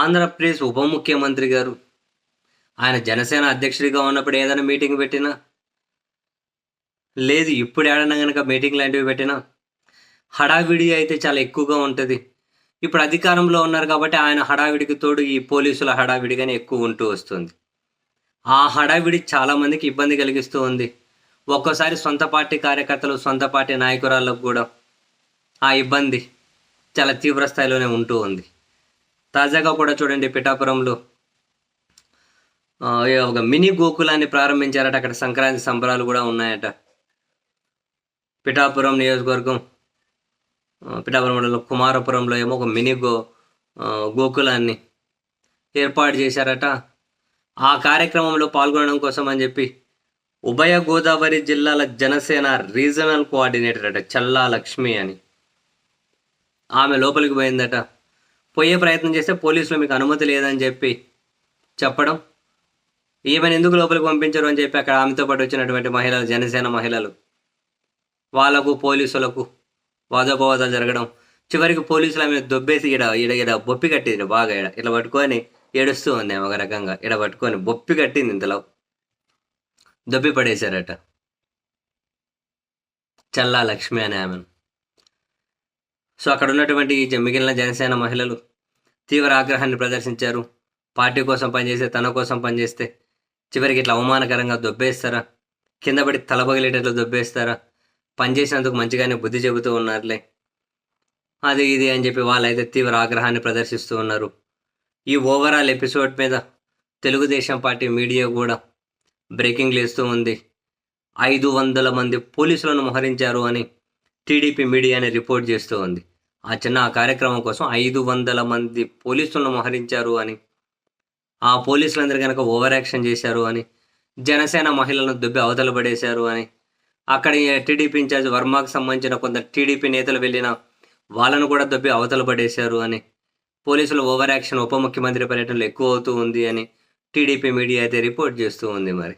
ఆంధ్రప్రదేశ్ ఉప ముఖ్యమంత్రి గారు. ఆయన జనసేన అధ్యక్షుడిగా ఉన్నప్పుడు ఏదైనా మీటింగ్ పెట్టినా? లేదు ఇప్పుడు ఏడన్నా కనుక మీటింగ్ లాంటివి పెట్టినా? హడావిడి అయితే చాలా ఎక్కువగా ఉంటుంది. ఇప్పుడు అధికారంలో ఉన్నారు కాబట్టి ఆయన హడావిడికి తోడు ఈ పోలీసుల హడావిడిగానే ఎక్కువ ఉంటూ వస్తుంది. ఆ హడావిడి చాలామందికి ఇబ్బంది కలిగిస్తూ ఉంది. ఒక్కోసారి సొంత పార్టీ కార్యకర్తలు సొంత పార్టీ నాయకురాళ్ళకు కూడా ఆ ఇబ్బంది చాలా తీవ్ర స్థాయిలోనే ఉంటూ ఉంది. తాజాగా కూడా చూడండి పిఠాపురంలో. ఒక మినీ గోకులాన్ని ప్రారంభించారట. అక్కడ సంక్రాంతి సంబరాలు కూడా ఉన్నాయట. పిఠాపురం నియోజకవర్గం పిఠాపురం మండలం కుమారపురంలో ఏమో ఒక మినీ గో గోకులాన్ని ఏర్పాటు చేశారట. ఆ కార్యక్రమంలో పాల్గొనడం కోసం అని చెప్పి ఉభయ గోదావరి జిల్లాల జనసేన రీజనల్ కోఆర్డినేటర్ అట చల్లా లక్ష్మి అని. ఆమె లోపలికి పోయిందట. పోయే ప్రయత్నం చేస్తే పోలీసులు మీకు అనుమతి లేదని చెప్పి చెప్పడం. ఈమెను ఎందుకు లోపలికి పంపించరు అని చెప్పి అక్కడ ఆమెతో పాటు వచ్చినటువంటి మహిళలు జనసేన మహిళలు. వాళ్ళకు పోలీసులకు వాదోపవాదాలు జరగడం. చివరికి పోలీసులు ఆమె దొబ్బేసి ఇడ ఇడ ఇడ బొప్పి కట్టింది బాగా ఇడ ఇలా పట్టుకొని ఏడుస్తూ ఉంది ఆమె ఒక రకంగా. ఇడ పట్టుకొని బొప్పి కట్టింది ఇంతలో. దొబ్బి పడేశారట. చల్లా లక్ష్మి అనే ఆమెను. సో అక్కడ ఉన్నటువంటి మిగిలిన జనసేన మహిళలు తీవ్ర ఆగ్రహాన్ని ప్రదర్శించారు. పార్టీ కోసం పనిచేస్తే తన కోసం పనిచేస్తే చివరికి ఇట్లా అవమానకరంగా దొబ్బేస్తారా? కింద పడి తలబగిలేటట్లు దొబ్బేస్తారా? పనిచేసినందుకు మంచిగానే బుద్ధి చెబుతూ ఉన్నారులే. అది ఇది అని చెప్పి వాళ్ళైతే తీవ్ర ఆగ్రహాన్ని ప్రదర్శిస్తూ ఉన్నారు. ఈ ఓవరాల్ ఎపిసోడ్ మీద తెలుగుదేశం పార్టీ మీడియా కూడా బ్రేకింగ్లు ఇస్తూ ఉంది. ఐదు వందల మంది పోలీసులను మోహరించారు అని టీడీపీ మీడియాని రిపోర్ట్ చేస్తూ ఉంది. ఆ చిన్న కార్యక్రమం కోసం ఐదు వందల మంది పోలీసులను మోహరించారు అని. ఆ పోలీసులందరూ కనుక ఓవర్ యాక్షన్ చేశారు అని జనసేన మహిళలను దుబ్బి అవతల పడేశారు అని అక్కడ టీడీపీ ఇన్ఛార్జ్ వర్మకు సంబంధించిన కొంత టీడీపీ నేతలు వెళ్ళిన వాళ్ళను కూడా దొబ్బి అవతల పడేశారు అని పోలీసుల ఓవర్ యాక్షన్ ఉప ముఖ్యమంత్రి పర్యటనలు ఎక్కువ అవుతూ ఉంది అని టీడీపీ మీడియా అయితే రిపోర్ట్ చేస్తూ ఉంది మరి.